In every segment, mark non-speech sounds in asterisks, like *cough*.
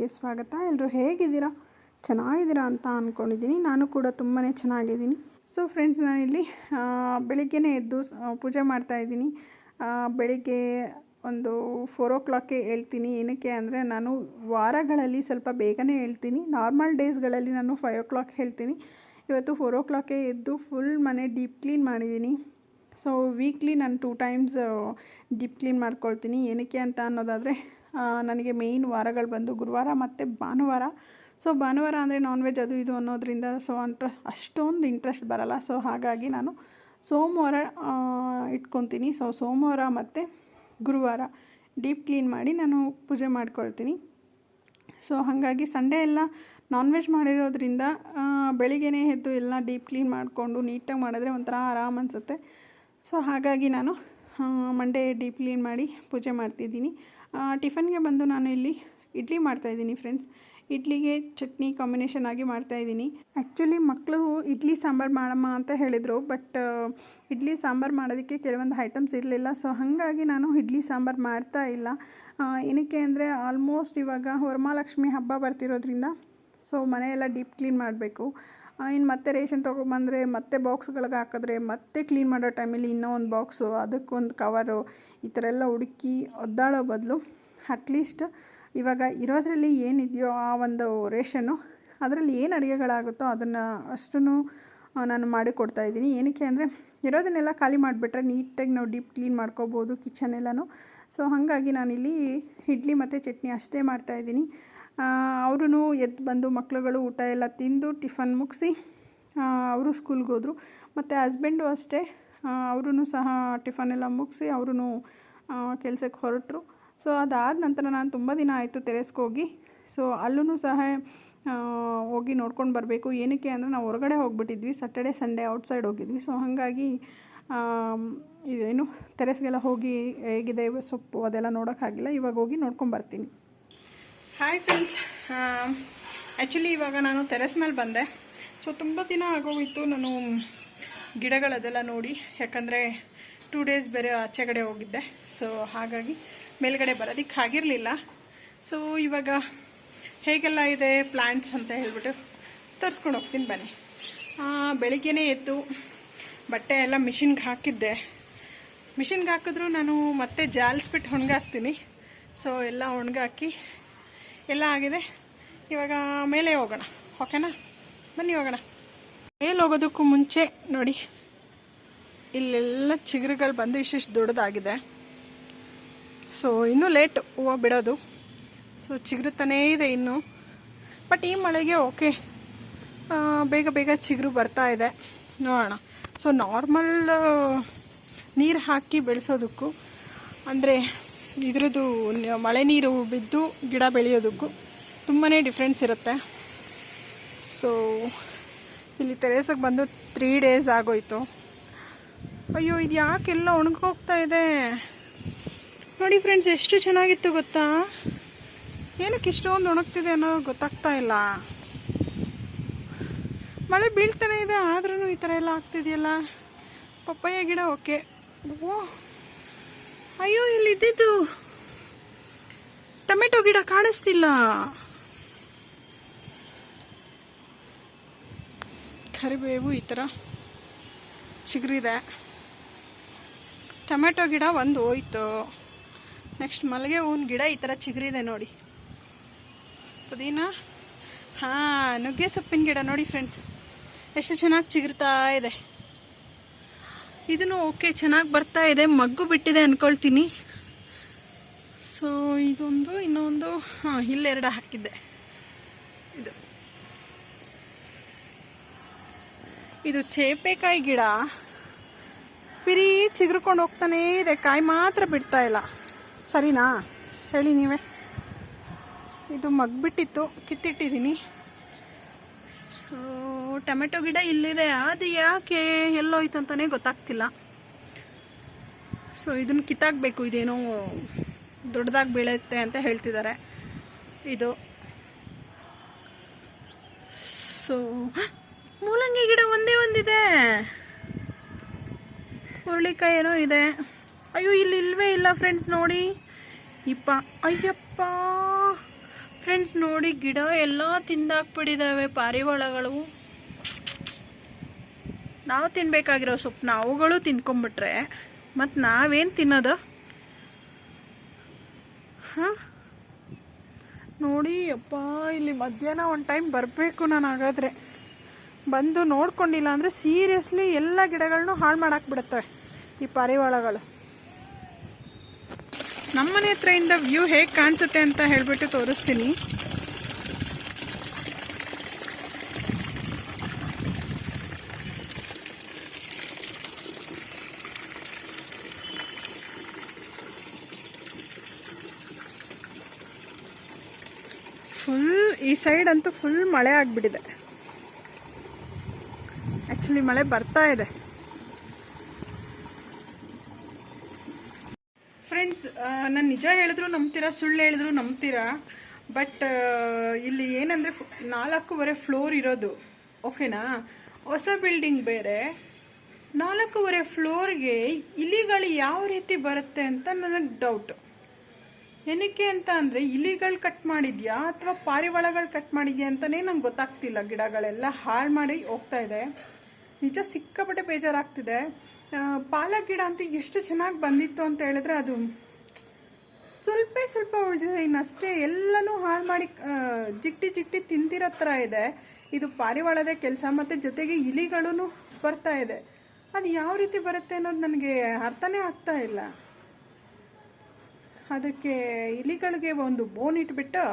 ಒಗ್ಗೆ ಸ್ವಾಗತ. ಎಲ್ಲರೂ ಹೇಗಿದ್ದೀರಾ? ಚೆನ್ನಾಗಿದ್ದೀರಾ ಅಂತ ಅಂದ್ಕೊಂಡಿದ್ದೀನಿ ನಾನು ಕೂಡ ತುಂಬಾ ಚೆನ್ನಾಗಿದ್ದೀನಿ. ಸೊ ಫ್ರೆಂಡ್ಸ್ ನಾನಿಲ್ಲಿ ಬೆಳಿಗ್ಗೆನೇ ಎದ್ದು ಪೂಜೆ ಮಾಡ್ತಾಯಿದ್ದೀನಿ ಬೆಳಿಗ್ಗೆ ಒಂದು ಫೋರ್ ಓ ಕ್ಲಾಕ್ಗೆ ಹೇಳ್ತೀನಿ. ಏನಕ್ಕೆ ಅಂದರೆ ನಾನು ವಾರಗಳಲ್ಲಿ ಸ್ವಲ್ಪ ಬೇಗನೆ ಹೇಳ್ತೀನಿ. ನಾರ್ಮಲ್ ಡೇಸ್ಗಳಲ್ಲಿ ನಾನು ಫೈವ್ ಓ ಕ್ಲಾಕ್ ಹೇಳ್ತೀನಿ. ಇವತ್ತು ಫೋರ್ ಓ ಕ್ಲಾಕ್ಗೆ ಎದ್ದು ಫುಲ್ ಮನೆ ಡೀಪ್ ಕ್ಲೀನ್ ಮಾಡಿದ್ದೀನಿ. ಸೊ ವೀಕ್ಲಿ ನಾನು ಟೂ ಟೈಮ್ಸ್ ಡೀಪ್ ಕ್ಲೀನ್ ಮಾಡ್ಕೊಳ್ತೀನಿ. ಏನಕ್ಕೆ ಅಂತ ಅನ್ನೋದಾದರೆ ನನಗೆ ಮೇಯ್ನ್ ವಾರಗಳು ಬಂದು ಗುರುವಾರ ಮತ್ತು ಭಾನುವಾರ. ಸೊ ಭಾನುವಾರ ಅಂದರೆ ನಾನ್ ವೆಜ್ ಅದು ಇದು ಅನ್ನೋದ್ರಿಂದ ಸೊ ಅಂಟ್ರ ಅಷ್ಟೊಂದು ಇಂಟ್ರೆಸ್ಟ್ ಬರಲ್ಲ. ಸೊ ಹಾಗಾಗಿ ನಾನು ಸೋಮವಾರ ಇಟ್ಕೊತೀನಿ. ಸೊ ಸೋಮವಾರ ಮತ್ತು ಗುರುವಾರ ಡೀಪ್ ಕ್ಲೀನ್ ಮಾಡಿ ನಾನು ಪೂಜೆ ಮಾಡ್ಕೊಳ್ತೀನಿ. ಸೊ ಹಾಗಾಗಿ ಸಂಡೇ ಎಲ್ಲ ನಾನ್ ವೆಜ್ ಮಾಡಿರೋದ್ರಿಂದ ಬೆಳಿಗ್ಗೆನೇ ಎದ್ದು ಎಲ್ಲ ಡೀಪ್ ಕ್ಲೀನ್ ಮಾಡಿಕೊಂಡು ನೀಟಾಗಿ ಮಾಡಿದ್ರೆ ಒಂಥರ ಆರಾಮ್ ಅನಿಸುತ್ತೆ. ಸೊ ಹಾಗಾಗಿ ನಾನು ಮಂಡೇ ಡೀಪ್ ಕ್ಲೀನ್ ಮಾಡಿ ಪೂಜೆ ಮಾಡ್ತಿದ್ದೀನಿ. ಟಿಫನ್ಗೆ ಬಂದು ನಾನು ಇಲ್ಲಿ ಇಡ್ಲಿ ಮಾಡ್ತಾಯಿದ್ದೀನಿ ಫ್ರೆಂಡ್ಸ್ ಇಡ್ಲಿಗೆ ಚಟ್ನಿ ಕಾಂಬಿನೇಷನ್ ಆಗಿ ಮಾಡ್ತಾಯಿದ್ದೀನಿ ಆ್ಯಕ್ಚುಲಿ ಮಕ್ಕಳು ಇಡ್ಲಿ ಸಾಂಬಾರು ಮಾಡಮ್ಮ ಅಂತ ಹೇಳಿದರು ಬಟ್ ಇಡ್ಲಿ ಸಾಂಬಾರು ಮಾಡೋದಕ್ಕೆ ಕೆಲವೊಂದು ಐಟಮ್ಸ್ ಇರಲಿಲ್ಲ. ಸೊ ಹಾಗಾಗಿ ನಾನು ಇಡ್ಲಿ ಸಾಂಬಾರು ಮಾಡ್ತಾ ಇಲ್ಲ. ಏನಕ್ಕೆ ಅಂದರೆ ಆಲ್ಮೋಸ್ಟ್ ಇವಾಗ ವರಮಹಾಲಕ್ಷ್ಮಿ ಹಬ್ಬ ಬರ್ತಿರೋದ್ರಿಂದ ಸೊ ಮನೆಯೆಲ್ಲ ಡೀಪ್ ಕ್ಲೀನ್ ಮಾಡಬೇಕು. ಇನ್ನು ಮತ್ತೆ ರೇಷನ್ ತೊಗೊಂಬಂದರೆ ಮತ್ತೆ ಬಾಕ್ಸ್ಗಳಿಗೆ ಹಾಕಿದ್ರೆ ಮತ್ತೆ ಕ್ಲೀನ್ ಮಾಡೋ ಟೈಮಲ್ಲಿ ಇನ್ನೂ ಒಂದು ಬಾಕ್ಸು ಅದಕ್ಕೊಂದು ಕವರು, ಈ ಥರ ಎಲ್ಲ ಹುಡುಕಿ ಒದ್ದಾಡೋ ಬದಲು ಅಟ್ಲೀಸ್ಟ್ ಇವಾಗ ಇರೋದ್ರಲ್ಲಿ ಏನಿದೆಯೋ ಆ ಒಂದು ರೇಷನ್ನು ಅದರಲ್ಲಿ ಏನು ಅಡುಗೆಗಳಾಗುತ್ತೋ ಅದನ್ನು ಅಷ್ಟೂ ನಾನು ಮಾಡಿಕೊಡ್ತಾ ಇದ್ದೀನಿ. ಏನಕ್ಕೆ ಅಂದರೆ ಇರೋದನ್ನೆಲ್ಲ ಖಾಲಿ ಮಾಡಿಬಿಟ್ರೆ ನೀಟಾಗಿ ನಾವು ಡೀಪ್ ಕ್ಲೀನ್ ಮಾಡ್ಕೋಬೋದು ಕಿಚನ್ ಎಲ್ಲನೂ. ಸೊ, ಹಾಗಾಗಿ ನಾನಿಲ್ಲಿ ಇಡ್ಲಿ ಮತ್ತು ಚಟ್ನಿ ಅಷ್ಟೇ ಮಾಡ್ತಾಯಿದ್ದೀನಿ ಅವರು ಎದ್ದು ಬಂದು ಮಕ್ಕಳುಗಳು ಊಟ ಎಲ್ಲ ತಿಂದು ಟಿಫನ್ ಮುಗಿಸಿ ಅವರು ಸ್ಕೂಲ್ಗೆ ಹೋದರು. ಮತ್ತು ಹಸ್ಬೆಂಡು ಅಷ್ಟೇ ಅವರು ಸಹ ಟಿಫನ್ ಎಲ್ಲ ಮುಗಿಸಿ ಅವರು ಕೆಲಸಕ್ಕೆ ಹೊರಟರು. ಸೊ, ಅದಾದ ನಂತರ ನಾನು ತುಂಬ ದಿನ ಆಯಿತು ತೆರೆಸ್ಗೆ ಹೋಗಿ. ಸೊ ಅಲ್ಲೂ ಸಹ ಹೋಗಿ ನೋಡ್ಕೊಂಡು ಬರಬೇಕು. ಏನಕ್ಕೆ ಅಂದರೆ ನಾವು ಹೊರಗಡೆ ಹೋಗಿಬಿಟ್ಟಿದ್ವಿ. ಸಟರ್ಡೆ ಸಂಡೇ ಔಟ್ಸೈಡ್ ಹೋಗಿದ್ವಿ. ಸೊ, ಹಾಗಾಗಿ ಏನು ತೆರೆಸ್ಗೆಲ್ಲ ಹೋಗಿ ಹೇಗಿದೆ, ಸೊಪ್ಪು ಅದೆಲ್ಲ ನೋಡೋಕ್ಕಾಗಿಲ್ಲ. ಇವಾಗ ಹೋಗಿ ನೋಡ್ಕೊಂಡು ಬರ್ತೀನಿ. ಹಾಯ್ ಫ್ರೆಂಡ್ಸ್ ಆ್ಯಕ್ಚುಲಿ ಇವಾಗ ನಾನು ಟೆರೆಸ್ ಮೇಲೆ ಬಂದೆ. ಸೊ ತುಂಬ ದಿನ ಆಗೋಗಿತ್ತು ನಾನು ಗಿಡಗಳದೆಲ್ಲ ನೋಡಿ. ಯಾಕಂದರೆ ಟೂ ಡೇಸ್ ಬೇರೆ ಆಚೆ ಕಡೆ ಹೋಗಿದ್ದೆ. ಸೊ ಹಾಗಾಗಿ ಮೇಲ್ಗಡೆ ಬರೋದಕ್ಕೆ ಆಗಿರಲಿಲ್ಲ. ಸೊ ಇವಾಗ ಹೇಗೆಲ್ಲ ಇದೆ ಪ್ಲ್ಯಾಂಟ್ಸ್ ಅಂತ ಹೇಳ್ಬಿಟ್ಟು ತರಿಸ್ಕೊಂಡು ಹೋಗ್ತೀನಿ ಬನ್ನಿ. ಬೆಳಿಗ್ಗೆನೇ ಎದ್ದು ಬಟ್ಟೆ ಎಲ್ಲ ಮಿಷಿನ್ಗೆ ಹಾಕಿದ್ದೆ. ಮಿಷಿನ್ಗೆ ಹಾಕಿದ್ರು ನಾನು ಮತ್ತೆ ಜಾಲಿಸ್ಬಿಟ್ಟು ಒಣಗಾಕ್ತೀನಿ. ಸೊ ಎಲ್ಲ ಒಣಗಾಕಿ ಎಲ್ಲ ಆಗಿದೆ. ಇವಾಗ ಮೇಲೆ ಹೋಗೋಣ. ಓಕೆನಾ? ಬನ್ನಿ ಹೋಗೋಣ. ಮೇಲೆ ಹೋಗೋದಕ್ಕೂ ಮುಂಚೆ ನೋಡಿ, ಇಲ್ಲೆಲ್ಲ ಚಿಗುರುಗಳು ಬಂದು ಇಷ್ಟಿಷ್ಟು ದೊಡ್ಡದಾಗಿದೆ. ಸೊ ಇನ್ನೂ ಲೇಟ್ ಹೂವು ಬಿಡೋದು. ಸೊ ಚಿಗುರುತ್ತಾನೇ ಇದೆ ಇನ್ನು. ಬಟ್ ಈ ಮಳೆಗೆ ಓಕೆ ಬೇಗ ಬೇಗ ಚಿಗುರು ಬರ್ತಾ ಇದೆ. ನೋಡೋಣ. ಸೊ ನಾರ್ಮಲ್ ನೀರು ಹಾಕಿ ಬೆಳೆಸೋದಕ್ಕೂ. ಅಂದರೆ ಇದ್ರದ್ದು ಮಳೆ ನೀರು ಬಿದ್ದು ಗಿಡ ಬೆಳೆಯೋದಕ್ಕೂ ತುಂಬಾ ಡಿಫ್ರೆನ್ಸ್ ಇರುತ್ತೆ. ಸೊ ಇಲ್ಲಿ ತೆರೇಸಕ್ಕೆ ಬಂದು ತ್ರೀ ಡೇಸ್ ಆಗೋಯ್ತು. ಅಯ್ಯೋ, ಇದು ಯಾಕೆಲ್ಲ ಒಣಗೋಗ್ತಾ ಇದೆ? ನೋಡಿ ಫ್ರೆಂಡ್ಸ್ ಎಷ್ಟು ಚೆನ್ನಾಗಿತ್ತು ಗೊತ್ತಾ? ಏನಕ್ಕೆ ಇಷ್ಟೊಂದು ಒಣಗ್ತಿದೆ ಅನ್ನೋ ಗೊತ್ತಾಗ್ತಾ ಇಲ್ಲ. ಮಳೆ ಬೀಳ್ತಾನೆ ಇದೆ ಆದ್ರೂ ಈ ಥರ ಎಲ್ಲ ಆಗ್ತಿದೆಯಲ್ಲ? ಪಪ್ಪಾಯ ಗಿಡ ಓಕೆ ಓ ಇದ್ದಿದ್ದು ಟೊಮೆಟೊ ಗಿಡ ಕಾಣಿಸ್ತಿಲ್ಲ. ಕರಿಬೇವು ಈ ಥರ ಚಿಗುರಿದೆ. ಟೊಮೆಟೊ ಗಿಡ ಒಂದು ಹೋಯ್ತು. ನೆಕ್ಸ್ಟ್ ಮಲ್ಲಿಗೆ ಹೂವಿನ ಗಿಡ ಈ ಥರ ಚಿಗುರಿದೆ ನೋಡಿ. ಪುದೀನ? ಹಾಂ, ನುಗ್ಗೆ ಸೊಪ್ಪಿನ ಗಿಡ ನೋಡಿ ಫ್ರೆಂಡ್ಸ್ ಎಷ್ಟು ಚೆನ್ನಾಗಿ ಚಿಗುರ್ತಾ ಇದೆ. ಇದನ್ನು ಓಕೆ ಚೆನ್ನಾಗಿ ಬರ್ತಾ ಇದೆ. ಮಗ್ಗು ಬಿಟ್ಟಿದೆ ಅಂದ್ಕೊಳ್ತೀನಿ ಸೊ, ಇದೊಂದು, ಇನ್ನೊಂದು, ಹಾಂ, ಇಲ್ಲೆರಡು ಹಾಕಿದ್ದೆ. ಇದು. ಇದು ಚೇಪೆಕಾಯಿ ಗಿಡ. ಪಿರಿ ಚಿಗುರ್ಕೊಂಡು ಹೋಗ್ತಾನೇ ಇದೆ. ಕಾಯಿ ಮಾತ್ರ ಬಿಡ್ತಾ ಇಲ್ಲ. ಸರಿನಾ? ಹೇಳಿ ನೀವೇ. ಇದು ಮಗ್ಬಿಟ್ಟಿತ್ತು. ಕಿತ್ತಿಟ್ಟಿದ್ದೀನಿ. ಸೊ, ಟೊಮೆಟೊ ಗಿಡ ಇಲ್ಲಿದೆ. ಅದು ಯಾಕೆ ಎಲ್ಲೋಯ್ತು ಅಂತಲೇ ಗೊತ್ತಾಗ್ತಿಲ್ಲ. ಸೊ ಇದನ್ನು ಕಿತ್ತಾಕಬೇಕು. ಇದೇನೋ ದೊಡ್ಡದಾಗಿ ಬೀಳುತ್ತೆ ಅಂತ ಹೇಳ್ತಿದ್ದಾರೆ. ಇದು. ಸೊ ಮೂಲಂಗಿ ಗಿಡ ಒಂದೇ ಒಂದಿದೆ. ಹುರುಳಿಕಾಯಿ ಏನೋ ಇದೆ. ಅಯ್ಯೋ, ಇಲ್ಲಿ ಇಲ್ವೇ ಇಲ್ಲ ಫ್ರೆಂಡ್ಸ್ ನೋಡಿ. ಇಪ್ಪ, ಅಯ್ಯಪ್ಪ. ಫ್ರೆಂಡ್ಸ್ ನೋಡಿ, ಗಿಡ ಎಲ್ಲ ತಿಂದಾಕ್ಬಿಟ್ಟಿದ್ದಾವೆ ಪಾರಿವಾಳಗಳು. ನಾವು ತಿನ್ಬೇಕಾಗಿರೋ ಸೊಪ್ಪು ಅವುಗಳು ತಿನ್ಕೊಂಬಿಟ್ರೆ ಮತ್ತು ನಾವೇನು ತಿನ್ನೋದು? ಹಾಂ? ನೋಡಿ, ಅಪ್ಪ, ಇಲ್ಲಿ ಮಧ್ಯಾಹ್ನ ಒಂದು ಟೈಮ್ ಬರಬೇಕು ನಾನು ಹಾಗಾದರೆ. ಬಂದು ನೋಡ್ಕೊಂಡಿಲ್ಲ ಅಂದರೆ ಸೀರಿಯಸ್ಲಿ ಎಲ್ಲ ಗಿಡಗಳನ್ನೂ ಹಾಳು ಮಾಡಾಕ್ಬಿಡುತ್ತವೆ ಈ ಪಾರಿವಾಳಗಳು. ನಮ್ಮನೆ ಇಂದ ವ್ಯೂ ಹೇಗೆ ಕಾಣಿಸುತ್ತೆ ಅಂತ ಹೇಳಿಬಿಟ್ಟು ತೋರಿಸ್ತೀನಿ ಫುಲ್ ಈ ಸೈಡ್ ಅಂತೂ ಫುಲ್ ಮಳೆ ಆಗಿಬಿಟ್ಟಿದೆ. ಆ್ಯಕ್ಚುಲಿ ಮಳೆ ಬರ್ತಾ ಇದೆ. ಫ್ರೆಂಡ್ಸ್ ನಾನು ನಿಜ ಹೇಳಿದ್ರು ನಂಬ್ತೀರಾ, ಸುಳ್ಳು ಹೇಳಿದ್ರು ನಂಬ್ತೀರಾ ಬಟ್ ಇಲ್ಲಿ ಏನಂದರೆ ನಾಲ್ಕೂವರೆ ಫ್ಲೋರ್ ಇರೋದು ಓಕೆನಾ ಹೊಸ ಬಿಲ್ಡಿಂಗ್ ಬೇರೆ, ನಾಲ್ಕೂವರೆ ಫ್ಲೋರ್ಗೆ ಇಲಿಗಳು ಯಾವ ರೀತಿ ಬರುತ್ತೆ ಅಂತ ನನಗೆ ಡೌಟ್ ಏನಕ್ಕೆ ಅಂತ ಅಂದರೆ ಇಲಿಗಳು ಕಟ್ ಮಾಡಿದ್ಯಾ ಅಥವಾ ಪಾರಿವಾಳಗಳು ಕಟ್ ಮಾಡಿದ್ಯಾ ಅಂತಲೇ ನಂಗೆ ಗೊತ್ತಾಗ್ತಿಲ್ಲ. ಗಿಡಗಳೆಲ್ಲ ಹಾಳು ಮಾಡಿ ಹೋಗ್ತಾ ಇದೆ. ನಿಜ ಸಿಕ್ಕಾಪಟ್ಟೆ ಬೇಜಾರಾಗ್ತಿದೆ. ಪಾಲಕ್ ಗಿಡ ಅಂತ ಎಷ್ಟು ಚೆನ್ನಾಗಿ ಬಂದಿತ್ತು ಅಂತ ಹೇಳಿದ್ರೆ ಅದು ಸ್ವಲ್ಪ ಸ್ವಲ್ಪ ಉಳಿದಿದೆ. ಇನ್ನಷ್ಟೇ ಎಲ್ಲನೂ ಹಾಳು ಮಾಡಿ ಜಿಟ್ಟಿ ಜಿಟ್ಟಿ ತಿಂದಿರೋ ಥರ ಇದೆ. ಇದು ಪಾರಿವಾಳದ ಕೆಲಸ ಮತ್ತು ಜೊತೆಗೆ ಇಲಿಗಳೂ ಬರ್ತಾ ಇದೆ. ಅದು ಯಾವ ರೀತಿ ಬರುತ್ತೆ ಅನ್ನೋದು ನನಗೆ ಅರ್ಥನೇ ಆಗ್ತಾ ಇಲ್ಲ. ಅದಕ್ಕೆ ಇಲಿಗಳಿಗೆ ಒಂದು ಬೋನ್ ಇಟ್ಬಿಟ್ಟು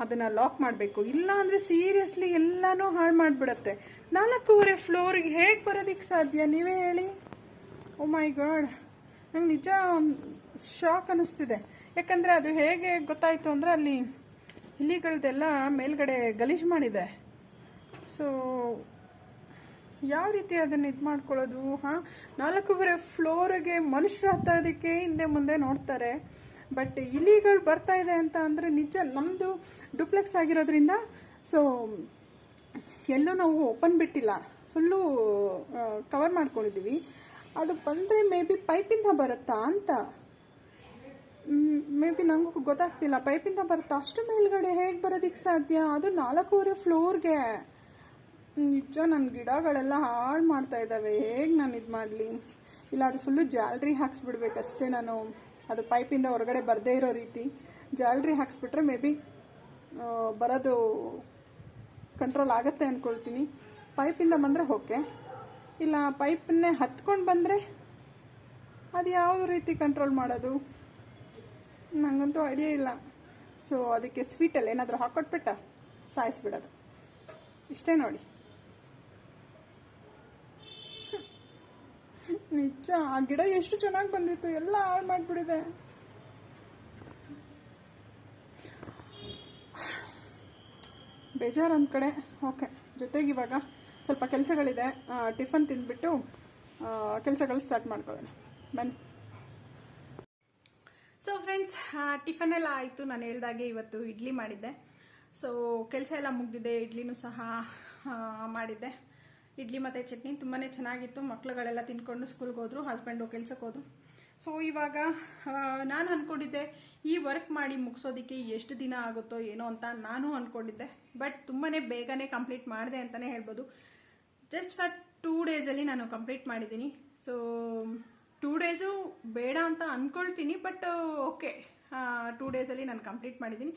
ಅದನ್ನು ಲಾಕ್ ಮಾಡಬೇಕು. ಇಲ್ಲ ಅಂದರೆ ಸೀರಿಯಸ್ಲಿ ಎಲ್ಲನೂ ಹಾಳು ಮಾಡಿಬಿಡತ್ತೆ. ನಾಲ್ಕೂವರೆ ಫ್ಲೋರಿಗೆ ಹೇಗೆ ಬರೋದಕ್ಕೆ ಸಾಧ್ಯ? ನೀವೇ ಹೇಳಿ. ಓ ಮೈ ಗಾಡ್ ನಂಗೆ ನಿಜ ಶಾಕ್ ಅನ್ನಿಸ್ತಿದೆ. ಯಾಕಂದರೆ ಅದು ಹೇಗೆ ಗೊತ್ತಾಯಿತು ಅಂದರೆ ಅಲ್ಲಿ ಇಲಿಗಳದೆಲ್ಲ ಮೇಲ್ಗಡೆ ಗಲೀಜು ಮಾಡಿದೆ. ಸೊ ಯಾವ ರೀತಿ ಅದನ್ನು ಇದು ಮಾಡ್ಕೊಳ್ಳೋದು, ಹಾಂ? ನಾಲ್ಕೂವರೆ ಫ್ಲೋರಿಗೆ ಮನುಷ್ಯರು ಹತ್ತೋದಕ್ಕೆ ಹಿಂದೆ ಮುಂದೆ ನೋಡ್ತಾರೆ. ಬಟ್ ಇಲಿಗಳು ಬರ್ತಾ ಇದೆ ಅಂತ ಅಂದರೆ ನಿಜ ನಮ್ಮದು ಡುಪ್ಲೆಕ್ಸ್ ಆಗಿರೋದ್ರಿಂದ ಸೊ ಎಲ್ಲೂ ನಾವು ಓಪನ್ ಬಿಟ್ಟಿಲ್ಲ. ಫುಲ್ಲು ಕವರ್ ಮಾಡ್ಕೊಂಡಿದ್ದೀವಿ. ಅದು ಬಂದರೆ ಮೇ ಬಿ ಪೈಪಿಂದ ಬರುತ್ತಾ ಅಂತ. ಮೇ ಬಿ ನನಗೂ ಗೊತ್ತಾಗ್ತಿಲ್ಲ. ಪೈಪಿಂದ ಬರುತ್ತಾ? ಅಷ್ಟು ಮೇಲ್ಗಡೆ ಹೇಗೆ ಬರೋದಕ್ಕೆ ಸಾಧ್ಯ? ಅದು ನಾಲ್ಕೂವರೆ ಫ್ಲೋರ್ಗೆ. ನಿಜ ನನ್ನ ಗಿಡಗಳೆಲ್ಲ ಹಾಳು ಮಾಡ್ತಾ ಇದ್ದಾವೆ ಹೇಗೆ ನಾನು ಇದು ಮಾಡಲಿ ಇಲ್ಲ, ಅದು ಫುಲ್ಲು ಜಾಲ್ರಿ ಹಾಕ್ಸ್ಬಿಡ್ಬೇಕಷ್ಟೇ ನಾನು. ಅದು ಪೈಪಿಂದ ಹೊರಗಡೆ ಬರದೇ ಇರೋ ರೀತಿ ಜಾಲ್ರಿ ಹಾಕ್ಸ್ಬಿಟ್ರೆ ಮೇ ಬಿ ಬರೋದು ಕಂಟ್ರೋಲ್ ಆಗುತ್ತೆ ಅಂದ್ಕೊಳ್ತೀನಿ ಪೈಪಿಂದ ಬಂದರೆ ಓಕೆ. ಇಲ್ಲ ಪೈಪನ್ನೇ ಹತ್ಕೊಂಡು ಬಂದರೆ ಅದು ಯಾವ ರೀತಿ ಕಂಟ್ರೋಲ್ ಮಾಡೋದು? ನನಗಂತೂ ಐಡಿಯಾ ಇಲ್ಲ. ಸೊ ಅದಕ್ಕೆ ಸ್ವೀಟಲ್ಲಿ ಏನಾದರೂ ಹಾಕ್ಕೊಟ್ಬಿಟ್ಟ ಸಾಯಿಸ್ಬಿಡೋದು. ಇಷ್ಟೇ ನೋಡಿ. ನಿಜ, ಆ ಗಿಡ ಎಷ್ಟು ಚೆನ್ನಾಗಿ ಬಂದಿತ್ತು, ಎಲ್ಲ ಹಾಳು ಮಾಡಿಬಿಡಿದೆ ಬೇಜಾರು ಒಂದು ಕಡೆ. ಓಕೆ, ಜೊತೆಗೆ ಇವಾಗ ಸ್ವಲ್ಪ ಕೆಲಸಗಳಿದೆ. ಟಿಫನ್ ತಿಂದ್ಬಿಟ್ಟು ಕೆಲಸಗಳು ಸ್ಟಾರ್ಟ್ ಮಾಡ್ಕೊಳ್ಳೋಣ. ಬನ್ನಿ. ಸೊ ಫ್ರೆಂಡ್ಸ್ ಟಿಫನ್ ಎಲ್ಲ ಆಯಿತು. ನಾನು ಹೇಳ್ದಾಗೆ ಇವತ್ತು ಇಡ್ಲಿ ಮಾಡಿದ್ದೆ. ಸೊ ಕೆಲಸ ಎಲ್ಲ ಮುಗ್ದಿದೆ. ಇಡ್ಲಿನೂ ಸಹ ಮಾಡಿದ್ದೆ. ಇಡ್ಲಿ ಮತ್ತು ಚಟ್ನಿ ತುಂಬಾ ಚೆನ್ನಾಗಿತ್ತು. ಮಕ್ಳುಗಳೆಲ್ಲ ತಿನ್ಕೊಂಡು ಸ್ಕೂಲ್ಗೆ ಹೋದ್ರು ಹಸ್ಬೆಂಡು ಕೆಲ್ಸಕ್ಕೆ ಹೋದ್ರು. ಸೊ ಇವಾಗ ನಾನು ಅಂದ್ಕೊಂಡಿದ್ದೆ ಈ ವರ್ಕ್ ಮಾಡಿ ಮುಗಿಸೋದಕ್ಕೆ ಎಷ್ಟು ದಿನ ಆಗುತ್ತೋ ಏನೋ ಅಂತ ನಾನು ಅಂದ್ಕೊಂಡಿದ್ದೆ ಬಟ್ ತುಂಬಾ ಬೇಗನೆ ಕಂಪ್ಲೀಟ್ ಮಾಡಿದೆ ಅಂತಲೇ ಹೇಳ್ಬೋದು. ಜಸ್ಟ್ ಫಾರ್ ಟೂ ಡೇಸಲ್ಲಿ ನಾನು ಕಂಪ್ಲೀಟ್ ಮಾಡಿದ್ದೀನಿ. ಸೊ ಟೂ ಡೇಸು ಬೇಡ ಅಂತ ಅಂದ್ಕೊಳ್ತೀನಿ ಬಟ್ ಓಕೆ ಟೂ ಡೇಸಲ್ಲಿ ನಾನು ಕಂಪ್ಲೀಟ್ ಮಾಡಿದ್ದೀನಿ.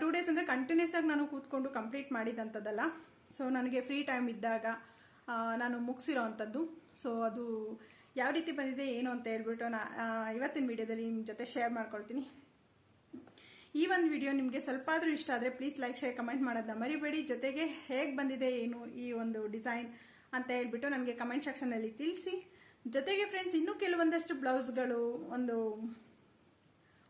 ಟೂ ಡೇಸ್ ಅಂದರೆ ಕಂಟಿನ್ಯೂಸ್ ಆಗಿ ನಾನು ಕೂತ್ಕೊಂಡು ಕಂಪ್ಲೀಟ್ ಮಾಡಿದಂಥದ್ದಲ್ಲ ಸೊ ನನಗೆ ಫ್ರೀ ಟೈಮ್ ಇದ್ದಾಗ ನಾನು ಮುಗಿಸಿರೋ ಅಂಥದ್ದು. ಸೊ ಅದು ಯಾವ ರೀತಿ ಬಂದಿದೆ, ಏನು ಅಂತ ಹೇಳ್ಬಿಟ್ಟು ನಾ ಇವತ್ತಿನ ವಿಡಿಯೋದಲ್ಲಿ ನಿಮ್ಮ ಜೊತೆ ಶೇರ್ ಮಾಡ್ಕೊಳ್ತೀನಿ. ಈ ಒಂದು ವಿಡಿಯೋ ನಿಮಗೆ ಸ್ವಲ್ಪ ಆದರೂ ಇಷ್ಟ ಆದರೆ ಪ್ಲೀಸ್ ಲೈಕ್ ಶೇರ್ ಕಮೆಂಟ್ ಮಾಡೋದನ್ನ ಮರಿಬೇಡಿ. ಜೊತೆಗೆ ಹೇಗೆ ಬಂದಿದೆ, ಏನು ಈ ಒಂದು ಡಿಸೈನ್ ಅಂತ ಹೇಳ್ಬಿಟ್ಟು ನನಗೆ ಕಮೆಂಟ್ ಸೆಕ್ಷನಲ್ಲಿ ತಿಳಿಸಿ. ಜೊತೆಗೆ ಫ್ರೆಂಡ್ಸ್ ಇನ್ನೂ ಕೆಲವೊಂದಷ್ಟು ಬ್ಲೌಸ್ಗಳು ಒಂದು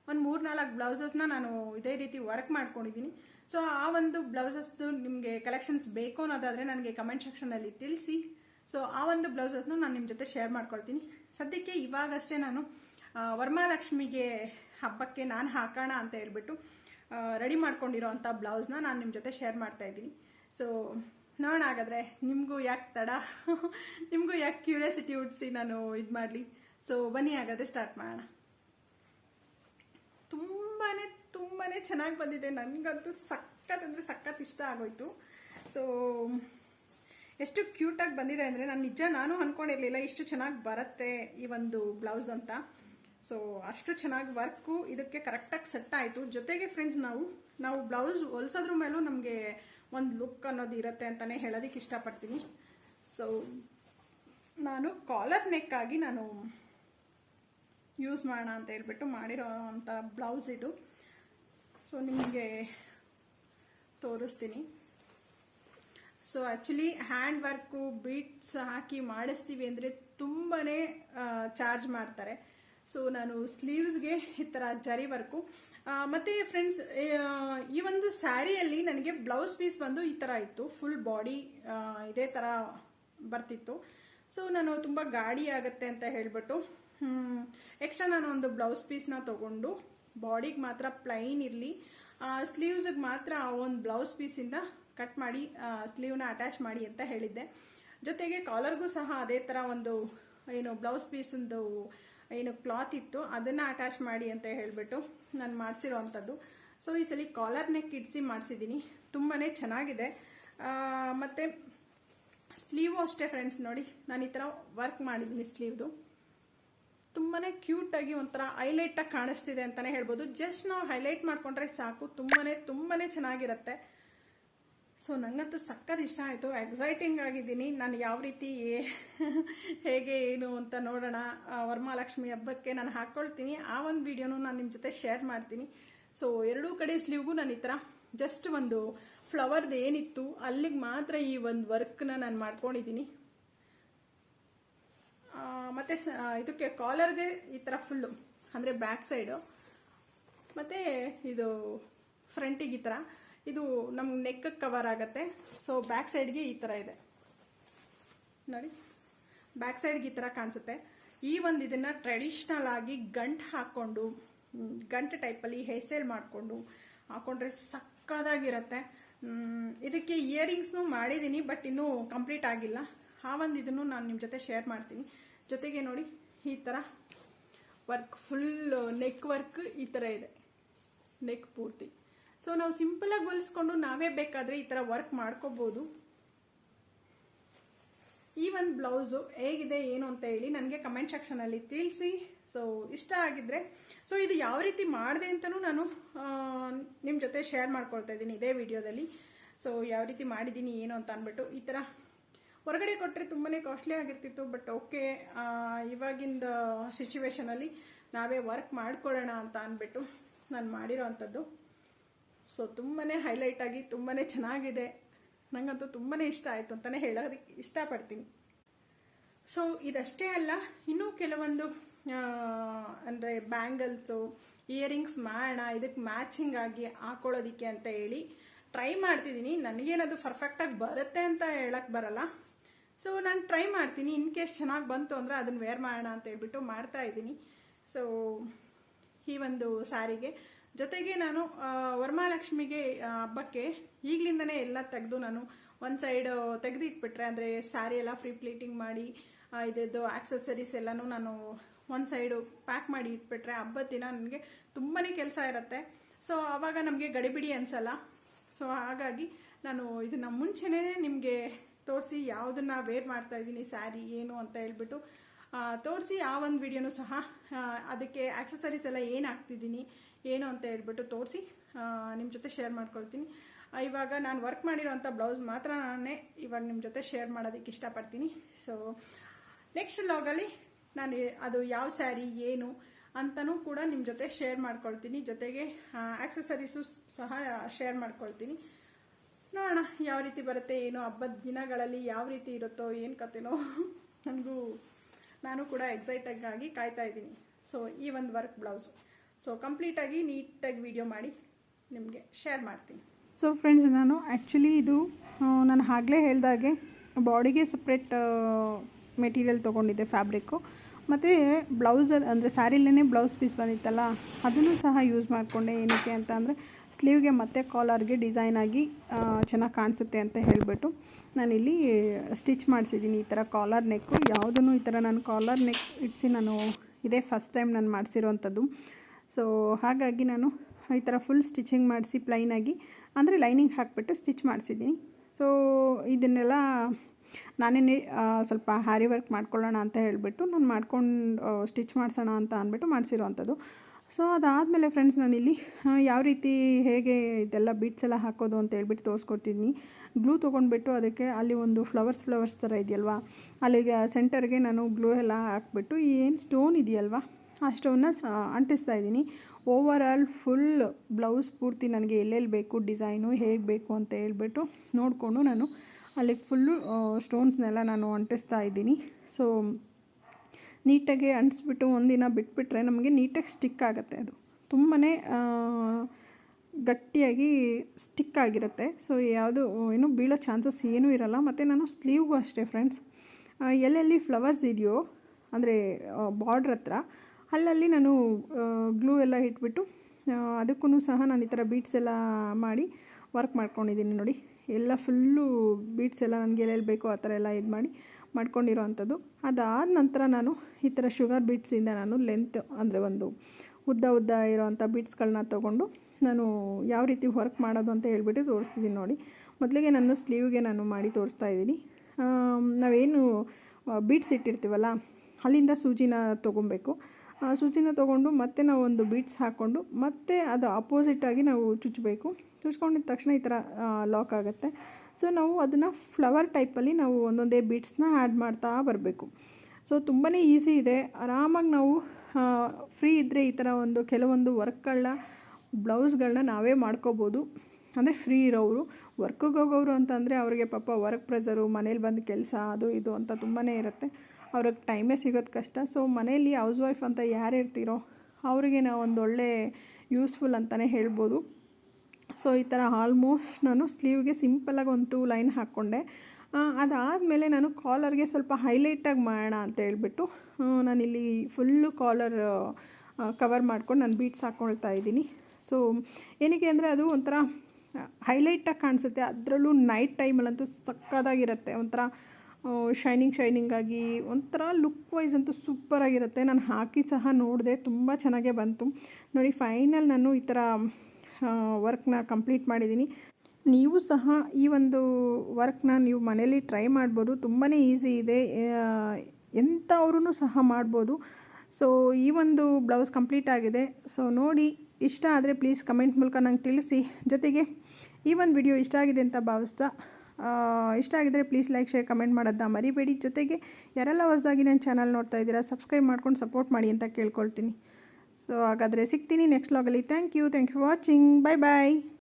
ಒಂದು ಮೂರು ನಾಲ್ಕು ಬ್ಲೌಸಸ್ನ ನಾನು ಇದೇ ರೀತಿ ವರ್ಕ್ ಮಾಡ್ಕೊಂಡಿದ್ದೀನಿ. ಸೊ ಆ ಒಂದು ಬ್ಲೌಸಸ್ದು ನಿಮಗೆ ಕಲೆಕ್ಷನ್ಸ್ ಬೇಕು ಅನ್ನೋದಾದರೆ ನನಗೆ ಕಮೆಂಟ್ ಸೆಕ್ಷನಲ್ಲಿ ತಿಳಿಸಿ. ಸೊ ಆ ಒಂದು ಬ್ಲೌಸಸ್ನ ನಾನು ನಿಮ್ಮ ಜೊತೆ ಶೇರ್ ಮಾಡ್ಕೊಳ್ತೀನಿ. ಸದ್ಯಕ್ಕೆ ಇವಾಗಷ್ಟೇ ನಾನು ವರ್ಮಾಲಕ್ಷ್ಮಿಗೆ ಹಬ್ಬಕ್ಕೆ ನಾನು ಹಾಕೋಣ ಅಂತ ಹೇಳ್ಬಿಟ್ಟು ರೆಡಿ ಮಾಡ್ಕೊಂಡಿರೋ ಅಂಥ ಬ್ಲೌಸ್ನ ನಾನು ನಿಮ್ಮ ಜೊತೆ ಶೇರ್ ಮಾಡ್ತಾ ಇದ್ದೀನಿ. ಸೊ ನೋಡೋಣ ಹಾಗಾದರೆ ನಿಮಗೂ ಯಾಕೆ ತಡ? *laughs* ನಿಮಗೂ ಯಾಕೆ ಕ್ಯೂರಿಯಾಸಿಟಿ ಹುಟ್ಟಿಸಿ ನಾನು ಇದು ಮಾಡಲಿ? ಸೊ ಬನ್ನಿ ಹಾಗಾದರೆ ಸ್ಟಾರ್ಟ್ ಮಾಡೋಣ. ತುಂಬಾ ತುಂಬಾ ಚೆನ್ನಾಗಿ ಬಂದಿದೆ. ನನಗಂತೂ ಸಖತ್ ಅಂದರೆ ಸಖತ್ ಇಷ್ಟ ಆಗೋಯ್ತು. ಸೊ ಎಷ್ಟು ಕ್ಯೂಟಾಗಿ ಬಂದಿದೆ ಅಂದರೆ ನಾನು ನಿಜ ನಾನು ಅಂದ್ಕೊಂಡಿರಲಿಲ್ಲ ಇಷ್ಟು ಚೆನ್ನಾಗಿ ಬರುತ್ತೆ ಈ ಒಂದು ಬ್ಲೌಸ್ ಅಂತ. ಸೊ ಅಷ್ಟು ಚೆನ್ನಾಗಿ ವರ್ಕು ಇದಕ್ಕೆ ಕರೆಕ್ಟಾಗಿ ಸೆಟ್ ಆಯಿತು. ಜೊತೆಗೆ ಫ್ರೆಂಡ್ಸ್ ನಾವು ನಾವು ಬ್ಲೌಸ್ ಹೊಲ್ಸೋದ್ರ ಮೇಲೂ ನಮಗೆ ಒಂದು ಲುಕ್ ಅನ್ನೋದು ಇರುತ್ತೆ ಅಂತಲೇ ಹೇಳೋದಕ್ಕೆ ಇಷ್ಟಪಡ್ತೀನಿ. ಸೊ ನಾನು ಕಾಲರ್ ನೆಕ್ಕಾಗಿ ನಾನು ಯೂಸ್ ಮಾಡೋಣ ಅಂತ ಹೇಳ್ಬಿಟ್ಟು ಮಾಡಿರೋ ಅಂಥ ಬ್ಲೌಸ್ ಇದು. ಸೊ ನಿಮಗೆ ತೋರಿಸ್ತೀನಿ. So actually hand work beads ಹಾಕಿ ಮಾಡಿಸ್ತೀವಿ ಅಂದರೆ ತುಂಬಾ ಚಾರ್ಜ್ ಮಾಡ್ತಾರೆ. ಸೊ ನಾನು ಸ್ಲೀವ್ಸ್ಗೆ ಈ ಥರ ಜರಿ ವರ್ಕು ಮತ್ತು ಫ್ರೆಂಡ್ಸ್ ಈ ಒಂದು ಸ್ಯಾರಿಯಲ್ಲಿ ನನಗೆ ಬ್ಲೌಸ್ ಪೀಸ್ ಬಂದು ಈ ಥರ ಇತ್ತು. ಫುಲ್ ಬಾಡಿ ಇದೇ ಥರ ಬರ್ತಿತ್ತು. ಸೊ ನಾನು ತುಂಬ ಗಾಡಿ ಆಗುತ್ತೆ ಅಂತ ಹೇಳ್ಬಿಟ್ಟು ಎಕ್ಸ್ಟ್ರಾ ನಾನು ಒಂದು ಬ್ಲೌಸ್ ಪೀಸ್ನ ತೊಗೊಂಡು ಬಾಡಿಗೆ ಮಾತ್ರ ಪ್ಲೈನ್ ಇರಲಿ. ಸ್ಲೀವ್ಸಿಗೆ ಮಾತ್ರ ಒಂದು ಬ್ಲೌಸ್ ಪೀಸಿಂದ ಕಟ್ ಮಾಡಿ ಸ್ಲೀವ್ನ ಅಟ್ಯಾಚ್ ಮಾಡಿ ಅಂತ ಹೇಳಿದ್ದೆ. ಜೊತೆಗೆ ಕಾಲರ್ಗೂ ಸಹ ಅದೇ ಥರ ಒಂದು, ಏನು ಬ್ಲೌಸ್ ಪೀಸಂದು ಏನು ಕ್ಲಾತ್ ಇತ್ತು, ಅದನ್ನು ಅಟ್ಯಾಚ್ ಮಾಡಿ ಅಂತ ಹೇಳಿಬಿಟ್ಟು ನಾನು ಮಾಡಿಸಿರೋ ಅಂಥದ್ದು ಸೊ ಈ ಸಲ ಕಾಲರ್ ನೆಕ್ ಇಡಿಸಿ ಮಾಡಿಸಿದ್ದೀನಿ ತುಂಬಾ ಚೆನ್ನಾಗಿದೆ. ಮತ್ತು ಸ್ಲೀವು ಅಷ್ಟೇ ಫ್ರೆಂಡ್ಸ್ ನೋಡಿ, ನಾನು ಈ ಥರ ವರ್ಕ್ ಮಾಡಿದ್ದೀನಿ ಸ್ಲೀವ್ದು ತುಂಬಾ ಆಗಿ ಒಂಥರ ಹೈಲೈಟಾಗಿ ಕಾಣಿಸ್ತಿದೆ ಅಂತಲೇ ಹೇಳ್ಬೋದು. ಜಸ್ಟ್ ನಾವು ಹೈಲೈಟ್ ಮಾಡಿಕೊಂಡ್ರೆ ಸಾಕು. ತುಂಬಾ ತುಂಬಾ ಚೆನ್ನಾಗಿರುತ್ತೆ. ಸೊ ನನಗಂತೂ ಸಕ್ಕತ್ ಇಷ್ಟ ಆಯಿತು. ಎಕ್ಸೈಟಿಂಗ್ ಆಗಿದ್ದೀನಿ. ನಾನು ಯಾವ ರೀತಿ ಹೇಗೆ, ಏನು ಅಂತ ನೋಡೋಣ. ವರಮಹಾಲಕ್ಷ್ಮಿ ಹಬ್ಬಕ್ಕೆ ನಾನು ಹಾಕ್ಕೊಳ್ತೀನಿ ಆ ಒಂದು ವಿಡಿಯೋನು ನಾನು ನಿಮ್ಮ ಜೊತೆ ಶೇರ್ ಮಾಡ್ತೀನಿ. ಸೊ ಎರಡೂ ಕಡೆ ಸ್ಲೀವ್ಗೂ ನಾನು ಈ ಥರ ಜಸ್ಟ್ ಒಂದು ಫ್ಲವರ್ದು ಏನಿತ್ತು, ಅಲ್ಲಿಗೆ ಮಾತ್ರ ಈ ಒಂದು ವರ್ಕ್ನ ನಾನು ಮಾಡ್ಕೊಂಡಿದ್ದೀನಿ. ಮತ್ತು ಇದಕ್ಕೆ ಕಾಲರ್ಗೆ ಈ ಥರ ಫುಲ್ಲು ಅಂದರೆ ಬ್ಯಾಕ್ ಸೈಡು ಮತ್ತು ಇದು ಫ್ರಂಟಿಗೆ ಈ ಥರ ಇದು ನಮ್ಮ ನೆಕ್ ಕವರ್ ಆಗುತ್ತೆ. ಸೊ ಬ್ಯಾಕ್ ಸೈಡ್ಗೆ ಈ ಥರ ಇದೆ. ನೋಡಿ. ಬ್ಯಾಕ್ ಸೈಡ್ಗೆ ಈ ಥರ ಕಾಣಿಸುತ್ತೆ. ಈ ಒಂದು ಇದನ್ನು ಟ್ರೆಡಿಷ್ನಲ್ ಆಗಿ ಗಂಟು ಹಾಕ್ಕೊಂಡು ಗಂಟು ಟೈಪಲ್ಲಿ ಹೇರ್ ಸ್ಟೈಲ್ ಮಾಡಿಕೊಂಡು ಹಾಕೊಂಡ್ರೆ ಸಕ್ಕದಾಗಿರುತ್ತೆ. ಇದಕ್ಕೆ ಇಯರಿಂಗ್ಸ್ನು ಮಾಡಿದ್ದೀನಿ ಬಟ್ ಇನ್ನೂ ಕಂಪ್ಲೀಟ್ ಆಗಿಲ್ಲ. ಆ ಒಂದು ಇದನ್ನು ನಾನು ನಿಮ್ಮ ಜೊತೆ ಶೇರ್ ಮಾಡ್ತೀನಿ. ಜೊತೆಗೆ ನೋಡಿ, ಈ ಥರ ವರ್ಕ್ ಫುಲ್ ನೆಕ್ ವರ್ಕ್ ಈ ಥರ ಇದೆ. ನೆಕ್ ಪೂರ್ತಿ. ಸೊ ನಾವು ಸಿಂಪಲಾಗಿ ಹೊಲಿಸ್ಕೊಂಡು ನಾವೇ ಬೇಕಾದರೆ ಈ ಥರ ವರ್ಕ್ ಮಾಡ್ಕೋಬೋದು. ಈ ಒಂದು ಬ್ಲೌಸು ಹೇಗಿದೆ, ಏನು ಅಂತ ಹೇಳಿ ನನಗೆ ಕಮೆಂಟ್ ಸೆಕ್ಷನಲ್ಲಿ ತಿಳಿಸಿ. ಸೊ ಇಷ್ಟ ಆಗಿದ್ರೆ ಸೊ ಇದು ಯಾವ ರೀತಿ ಮಾಡಿದೆ ಅಂತಲೂ ನಾನು ನಿಮ್ಮ ಜೊತೆ ಶೇರ್ ಮಾಡ್ಕೊಳ್ತಾ ಇದ್ದೀನಿ ಇದೇ ವಿಡಿಯೋದಲ್ಲಿ ಸೊ ಯಾವ ರೀತಿ ಮಾಡಿದ್ದೀನಿ, ಏನು ಅಂತ ಅಂದ್ಬಿಟ್ಟು ಈ ಥರ ಹೊರಗಡೆ ಕೊಟ್ಟರೆ ತುಂಬಾ ಕಾಸ್ಟ್ಲಿ ಆಗಿರ್ತಿತ್ತು ಬಟ್ ಓಕೆ ಇವಾಗಿಂದ ಸಿಚುವೇಶನಲ್ಲಿ ನಾವೇ ವರ್ಕ್ ಮಾಡ್ಕೊಳ್ಳೋಣ ಅಂತ ಅಂದ್ಬಿಟ್ಟು ನಾನು ಮಾಡಿರೋ ಅಂಥದ್ದು. ಸೊ ತುಂಬಾ ಹೈಲೈಟ್ ಆಗಿ ತುಂಬಾ ಚೆನ್ನಾಗಿದೆ. ನನಗಂತೂ ತುಂಬಾ ಇಷ್ಟ ಆಯಿತು ಅಂತಲೇ ಹೇಳೋದಕ್ಕೆ ಇಷ್ಟಪಡ್ತೀನಿ. ಸೊ ಇದಷ್ಟೇ ಅಲ್ಲ, ಇನ್ನೂ ಕೆಲವೊಂದು ಅಂದರೆ ಬ್ಯಾಂಗಲ್ಸು ಇಯರಿಂಗ್ಸ್ ಮಾಡೋಣ, ಇದಕ್ಕೆ ಮ್ಯಾಚಿಂಗ್ ಆಗಿ ಹಾಕೊಳ್ಳೋದಿಕ್ಕೆ ಅಂತ ಹೇಳಿ ಟ್ರೈ ಮಾಡ್ತಿದ್ದೀನಿ. ನನಗೇನದು ಪರ್ಫೆಕ್ಟಾಗಿ ಬರುತ್ತೆ ಅಂತ ಹೇಳಕ್ಕೆ ಬರಲ್ಲ. ಸೊ ನಾನು ಟ್ರೈ ಮಾಡ್ತೀನಿ. ಇನ್ ಕೇಸ್ ಚೆನ್ನಾಗಿ ಬಂತು ಅಂದರೆ ಅದನ್ನು ವೇರ್ ಮಾಡೋಣ ಅಂತ ಹೇಳ್ಬಿಟ್ಟು ಮಾಡ್ತಾ ಇದ್ದೀನಿ. ಸೊ ಈ ಒಂದು ಸಾರಿಗೆ. ಜೊತೆಗೆ ನಾನು ವರಮಹಾಲಕ್ಷ್ಮಿಗೆ ಹಬ್ಬಕ್ಕೆ ಈಗಲಿಂದನೇ ಎಲ್ಲ ತೆಗೆದು ನಾನು ಒಂದು ಸೈಡ್ ತೆಗೆದು ಇಟ್ಬಿಟ್ರೆ ಅಂದರೆ ಸ್ಯಾರಿ ಎಲ್ಲ ಫ್ರೀ ಪ್ಲೀಟಿಂಗ್ ಮಾಡಿ ಇದ್ದು ಆಕ್ಸೆಸರೀಸ್ ಎಲ್ಲನೂ ನಾನು ಒಂದು ಸೈಡು ಪ್ಯಾಕ್ ಮಾಡಿ ಇಟ್ಬಿಟ್ರೆ ಹಬ್ಬದ ದಿನ ನನಗೆ ತುಂಬಾ ಕೆಲಸ ಇರುತ್ತೆ. ಸೊ ಆವಾಗ ನಮಗೆ ಗಡಿಬಿಡಿ ಅನಿಸಲ್ಲ. ಸೊ ಹಾಗಾಗಿ ನಾನು ಇದನ್ನು ಮುಂಚೆನೇ ನಿಮಗೆ ತೋರಿಸಿ ಯಾವುದನ್ನು ವೇರ್ ಮಾಡ್ತಾ ಇದ್ದೀನಿ ಸ್ಯಾರಿ ಏನು ಅಂತ ಹೇಳ್ಬಿಟ್ಟು ತೋರಿಸಿ ಆ ಒಂದು ವಿಡಿಯೋನು ಸಹ ಅದಕ್ಕೆ ಆಕ್ಸಸರೀಸ್ ಎಲ್ಲ ಏನು ಹಾಕ್ತಿದ್ದೀನಿ, ಏನು ಅಂತ ಹೇಳ್ಬಿಟ್ಟು ತೋರಿಸಿ ನಿಮ್ಮ ಜೊತೆ ಶೇರ್ ಮಾಡ್ಕೊಳ್ತೀನಿ. ಇವಾಗ ನಾನು ವರ್ಕ್ ಮಾಡಿರೋಂಥ ಬ್ಲೌಸ್ ಮಾತ್ರ ನಾನೇ ಇವಾಗ ನಿಮ್ಮ ಜೊತೆ ಶೇರ್ ಮಾಡೋದಕ್ಕೆ ಇಷ್ಟಪಡ್ತೀನಿ. ಸೊ ನೆಕ್ಸ್ಟ್ ಲಾಗಲ್ಲಿ ನಾನು ಅದು ಯಾವ ಸ್ಯಾರಿ ಏನು ಅಂತಲೂ ಕೂಡ ನಿಮ್ಮ ಜೊತೆ ಶೇರ್ ಮಾಡ್ಕೊಳ್ತೀನಿ. ಜೊತೆಗೆ ಆಕ್ಸಸರೀಸು ಸಹ ಶೇರ್ ಮಾಡ್ಕೊಳ್ತೀನಿ. ನೋಡೋಣ, ಯಾವ ರೀತಿ ಬರುತ್ತೆ, ಏನು ಹಬ್ಬದ ದಿನಗಳಲ್ಲಿ ಯಾವ ರೀತಿ ಇರುತ್ತೋ, ಏನು ಕತೆನೋ. ನನಗೂ, ನಾನು ಕೂಡ ಎಕ್ಸೈಟಾಗಿ ಕಾಯ್ತಾ ಇದ್ದೀನಿ. ಸೊ ಈ ಒಂದು ವರ್ಕ್ ಬ್ಲೌಸು ಸೊ ಕಂಪ್ಲೀಟಾಗಿ ನೀಟಾಗಿ ವಿಡಿಯೋ ಮಾಡಿ, ನಿಮಗೆ ಶೇರ್ ಮಾಡ್ತೀನಿ. ಸೊ ಫ್ರೆಂಡ್ಸ್ ನಾನು ಆ್ಯಕ್ಚುಲಿ ಇದು ನಾನು ಆಗಲೇ ಹೇಳ್ದಾಗೆ ಬಾಡಿಗೆ ಸಪ್ರೇಟ್ ಮೆಟೀರಿಯಲ್ ತೊಗೊಂಡಿದ್ದೆ ಫ್ಯಾಬ್ರಿಕ್ಕು ಮತ್ತು ಬ್ಲೌಸಲ್ಲಿ ಅಂದರೆ ಸ್ಯಾರಿಲೇ ಬ್ಲೌಸ್ ಪೀಸ್ ಬಂದಿತ್ತಲ್ಲ, ಅದನ್ನು ಸಹ ಯೂಸ್ ಮಾಡಿಕೊಂಡೆ. ಏನಕ್ಕೆ ಅಂತ ಅಂದರೆ ಸ್ಲೀವ್ಗೆ ಮತ್ತು ಕಾಲರ್ಗೆ ಡಿಸೈನ್ ಆಗಿ ಚೆನ್ನಾಗಿ ಕಾಣಿಸುತ್ತೆ ಅಂತ ಹೇಳಿಬಿಟ್ಟು ನಾನಿಲ್ಲಿ ಸ್ಟಿಚ್ ಮಾಡಿಸಿದ್ದೀನಿ ಈ ಥರ ಕಾಲರ್ ನೆಕ್ಕು. ಯಾವುದನ್ನು ಈ ಥರ ನಾನು ಕಾಲರ್ ನೆಕ್ ಇಟ್ಸಿ ನಾನು ಇದೇ ಫಸ್ಟ್ ಟೈಮ್ ನಾನು ಮಾಡಿಸಿರೋವಂಥದ್ದು ಸೊ, ಹಾಗಾಗಿ ನಾನು ಈ ಥರ ಫುಲ್ ಸ್ಟಿಚಿಂಗ್ ಮಾಡಿಸಿ ಪ್ಲೈನಾಗಿ ಅಂದರೆ ಲೈನಿಂಗ್ ಹಾಕಿಬಿಟ್ಟು ಸ್ಟಿಚ್ ಮಾಡಿಸಿದ್ದೀನಿ ಸೊ, ಇದನ್ನೆಲ್ಲ ನಾನೇ ಸ್ವಲ್ಪ ಹ್ಯಾರಿ ವರ್ಕ್ ಮಾಡ್ಕೊಳ್ಳೋಣ ಅಂತ ಹೇಳಿಬಿಟ್ಟು ನಾನು ಮಾಡ್ಕೊಂಡು ಸ್ಟಿಚ್ ಮಾಡಿಸೋಣ ಅಂತ ಅಂದ್ಬಿಟ್ಟು ಮಾಡಿಸಿರೋವಂಥದ್ದು ಸೊ ಅದಾದಮೇಲೆ ಫ್ರೆಂಡ್ಸ್ ನಾನಿಲ್ಲಿ ಯಾವ ರೀತಿ ಹೇಗೆ ಇದೆಲ್ಲ ಬೀಟ್ಸ್ ಎಲ್ಲ ಹಾಕೋದು ಅಂತ ಹೇಳ್ಬಿಟ್ಟು ತೋರಿಸ್ಕೊಡ್ತಿದ್ದೀನಿ ಗ್ಲೂ ತೊಗೊಂಡ್ಬಿಟ್ಟು ಅದಕ್ಕೆ ಅಲ್ಲಿ ಒಂದು ಫ್ಲವರ್ಸ್ ಫ್ಲವರ್ಸ್ ಥರ ಇದೆಯಲ್ವಾ, ಅಲ್ಲಿಗೆ ಸೆಂಟರ್ಗೆ ನಾನು ಗ್ಲೂ ಎಲ್ಲ ಹಾಕ್ಬಿಟ್ಟು ಏನು ಸ್ಟೋನ್ ಇದೆಯಲ್ವಾ, ಆ ಸ್ಟೋನ್ನ ಅಂಟಿಸ್ತಾ ಇದ್ದೀನಿ. ಓವರ್ ಆಲ್ ಫುಲ್ ಬ್ಲೌಸ್ ಪೂರ್ತಿ ನನಗೆ ಎಲ್ಲೆಲ್ಲಿ ಬೇಕು ಡಿಸೈನು ಹೇಗೆ ಬೇಕು ಅಂತ ಹೇಳ್ಬಿಟ್ಟು ನೋಡಿಕೊಂಡು ನಾನು ಅಲ್ಲಿಗೆ ಫುಲ್ಲು ಸ್ಟೋನ್ಸ್ನೆಲ್ಲ ನಾನು ಅಂಟಿಸ್ತಾ ಇದ್ದೀನಿ. ಸೊ ನೀಟಾಗಿ ಅಂಟಿಸ್ಬಿಟ್ಟು ಒಂದಿನ ಬಿಟ್ಬಿಟ್ರೆ ನಮಗೆ ನೀಟಾಗಿ ಸ್ಟಿಕ್ ಆಗುತ್ತೆ ಅದು. ತುಂಬಾ ಗಟ್ಟಿಯಾಗಿ ಸ್ಟಿಕ್ ಆಗಿರುತ್ತೆ. ಸೊ, ಯಾವುದು, ಏನು ಬೀಳೋ ಚಾನ್ಸಸ್ ಏನೂ ಇರಲ್ಲ. ಮತ್ತು ನಾನು ಸ್ಲೀವ್ಗೂ ಅಷ್ಟೇ ಫ್ರೆಂಡ್ಸ್. ಎಲ್ಲೆಲ್ಲಿ ಫ್ಲವರ್ಸ್ ಇದೆಯೋ, ಅಂದರೆ ಬಾರ್ಡ್ರ್ ಹತ್ರ, ಅಲ್ಲಲ್ಲಿ ನಾನು ಗ್ಲೂ ಎಲ್ಲ ಇಟ್ಬಿಟ್ಟು ಅದಕ್ಕೂ ಸಹ ನಾನು ಈ ಥರ ಬೀಟ್ಸ್ ಎಲ್ಲ ಮಾಡಿ ವರ್ಕ್ ಮಾಡ್ಕೊಂಡಿದ್ದೀನಿ ನೋಡಿ. ಎಲ್ಲ ಫುಲ್ಲು ಬೀಟ್ಸ್ ಎಲ್ಲ ನನಗೆ ಎಲ್ಲೆಲ್ಲಿ ಬೇಕೋ ಆ ಥರ ಎಲ್ಲ ಇದು ಮಾಡಿ ಮಾಡ್ಕೊಂಡಿರೋ ಅಂಥದ್ದು ಅದಾದ ನಂತರ ನಾನು ಈ ಥರ ಶುಗರ್ ಬೀಟ್ಸಿಂದ ನಾನು ಲೆಂತ್ ಅಂದರೆ ಒಂದು ಉದ್ದ ಉದ್ದ ಇರೋವಂಥ ಬೀಟ್ಸ್ಗಳನ್ನ ತೊಗೊಂಡು ನಾನು ಯಾವ ರೀತಿ ವರ್ಕ್ ಮಾಡೋದು ಅಂತ ಹೇಳಿಬಿಟ್ಟು ತೋರಿಸ್ತಿದ್ದೀನಿ ನೋಡಿ. ಮೊದಲಿಗೆ ನಾನು ಸ್ಲೀವ್ಗೆ ನಾನು ಮಾಡಿ ತೋರಿಸ್ತಾ ಇದ್ದೀನಿ. ನಾವೇನು ಬೀಟ್ಸ್ ಇಟ್ಟಿರ್ತೀವಲ್ಲ, ಅಲ್ಲಿಂದ ಸೂಜಿನ ತೊಗೊಬೇಕು. ಸೂಜಿನ ತೊಗೊಂಡು ಮತ್ತೆ ನಾವು ಒಂದು ಬೀಟ್ಸ್ ಹಾಕ್ಕೊಂಡು ಮತ್ತೆ ಅದು ಅಪೋಸಿಟ್ ಆಗಿ ನಾವು ಚುಚ್ಚಬೇಕು. ಚುಚ್ಕೊಂಡಿದ ತಕ್ಷಣ ಈ ಥರ ಲಾಕ್ ಆಗುತ್ತೆ. ಸೊ ನಾವು ಅದನ್ನು ಫ್ಲವರ್ ಟೈಪಲ್ಲಿ ನಾವು ಒಂದೊಂದೇ ಬೀಟ್ಸ್ನ ಆ್ಯಡ್ ಮಾಡ್ತಾ ಬರಬೇಕು. ಸೊ ತುಂಬಾ ಈಸಿ ಇದೆ. ಆರಾಮಾಗಿ ನಾವು ಫ್ರೀ ಇದ್ದರೆ ಈ ಥರ ಒಂದು ಕೆಲವೊಂದು ವರ್ಕ್ಗಳನ್ನ ಬ್ಲೌಸ್ಗಳನ್ನ ನಾವೇ ಮಾಡ್ಕೋಬೋದು. ಅಂದರೆ ಫ್ರೀ ಇರೋರು ವರ್ಕಿಗೆ ಹೋಗೋರು ಅಂತಂದರೆ ಅವರಿಗೆ ಪಾಪ ವರ್ಕ್ ಪ್ರೆಸರು ಮನೇಲಿ ಬಂದು ಕೆಲಸ, ಅದು ಇದು ಅಂತ ತುಂಬಾ ಇರುತ್ತೆ. ಅವ್ರಿಗೆ ಟೈಮೇ ಸಿಗೋದು ಕಷ್ಟ. ಸೊ ಮನೇಲಿ ಹೌಸ್ ವೈಫ್ ಅಂತ ಯಾರು ಇರ್ತೀರೋ, ಅವರಿಗೆ ನಾವು ಒಂದು ಒಳ್ಳೆ ಯೂಸ್ಫುಲ್ ಅಂತಲೇ ಹೇಳ್ಬೋದು. ಸೊ, ಈ ಥರ ಆಲ್ಮೋಸ್ಟ್ ನಾನು ಸ್ಲೀವ್ಗೆ ಸಿಂಪಲಾಗಿ ಒಂದು ಟೂ ಲೈನ್ ಹಾಕ್ಕೊಂಡೆ. ಅದಾದಮೇಲೆ ನಾನು ಕಾಲರ್ಗೆ ಸ್ವಲ್ಪ ಹೈಲೈಟಾಗಿ ಮಾಡೋಣ ಅಂತ ಹೇಳ್ಬಿಟ್ಟು ನಾನಿಲ್ಲಿ ಫುಲ್ಲು ಕಾಲರ್ ಕವರ್ ಮಾಡ್ಕೊಂಡು ನಾನು ಬೀಟ್ಸ್ ಹಾಕ್ಕೊಳ್ತಾ ಇದ್ದೀನಿ. ಸೊ ಏನಕ್ಕೆ ಅಂದರೆ ಅದು ಒಂಥರ ಹೈಲೈಟಾಗಿ ಕಾಣಿಸುತ್ತೆ. ಅದರಲ್ಲೂ ನೈಟ್ ಟೈಮಲ್ಲಂತೂ ಸಕ್ಕದಾಗಿರುತ್ತೆ ಒಂಥರ ಶೈನಿಂಗ್ ಶೈನಿಂಗಾಗಿ ಒಂಥರ ಲುಕ್ ವೈಸ್ ಅಂತೂ ಸೂಪರಾಗಿರುತ್ತೆ ನಾನು ಹಾಕಿ ಸಹ ನೋಡಿದೆ, ತುಂಬ ಚೆನ್ನಾಗೇ ಬಂತು. ನೋಡಿ ಫೈನಲ್ ನಾನು ಈ ಥರ ವರ್ಕ್ನ ಕಂಪ್ಲೀಟ್ ಮಾಡಿದ್ದೀನಿ. ನೀವು ಸಹ ಈ ಒಂದು ವರ್ಕ್ನ ನೀವು ಮನೇಲಿ ಟ್ರೈ ಮಾಡ್ಬೋದು. ತುಂಬಾ ಈಸಿ ಇದೆ. ಎಂಥವ್ರೂ ಸಹ ಮಾಡ್ಬೋದು. ಸೊ, ಈ ಒಂದು ಬ್ಲೌಸ್ ಕಂಪ್ಲೀಟ್ ಆಗಿದೆ. ಸೊ, ನೋಡಿ, ಇಷ್ಟ ಆದರೆ ಪ್ಲೀಸ್ ಕಮೆಂಟ್ ಮೂಲಕ ನಂಗೆ ತಿಳಿಸಿ. ಜೊತೆಗೆ ಈ ಒಂದು ವಿಡಿಯೋ ಇಷ್ಟ ಆಗಿದೆ ಅಂತ ಭಾವಿಸ್ತಾ ಇಷ್ಟ ಆಗಿದ್ರೆ ಪ್ಲೀಸ್ ಲೈಕ್, ಶೇರ್, ಕಮೆಂಟ್ ಮಾಡೋದನ್ನ ಮರಿಬೇಡಿ. ಜೊತೆಗೆ ಯಾರೆಲ್ಲ ಹೊಸದಾಗಿ ನನ್ನ ಚಾನಲ್ ನೋಡ್ತಾ ಇದ್ದೀರಾ, ಸಬ್ಸ್ಕ್ರೈಬ್ ಮಾಡ್ಕೊಂಡು ಸಪೋರ್ಟ್ ಮಾಡಿ ಅಂತ ಕೇಳ್ಕೊಳ್ತೀನಿ. ಸೊ ಹಾಗಾದರೆ ಸಿಗ್ತೀನಿ next ಲಾಗಲ್ಲಿ thank you thank you watching bye bye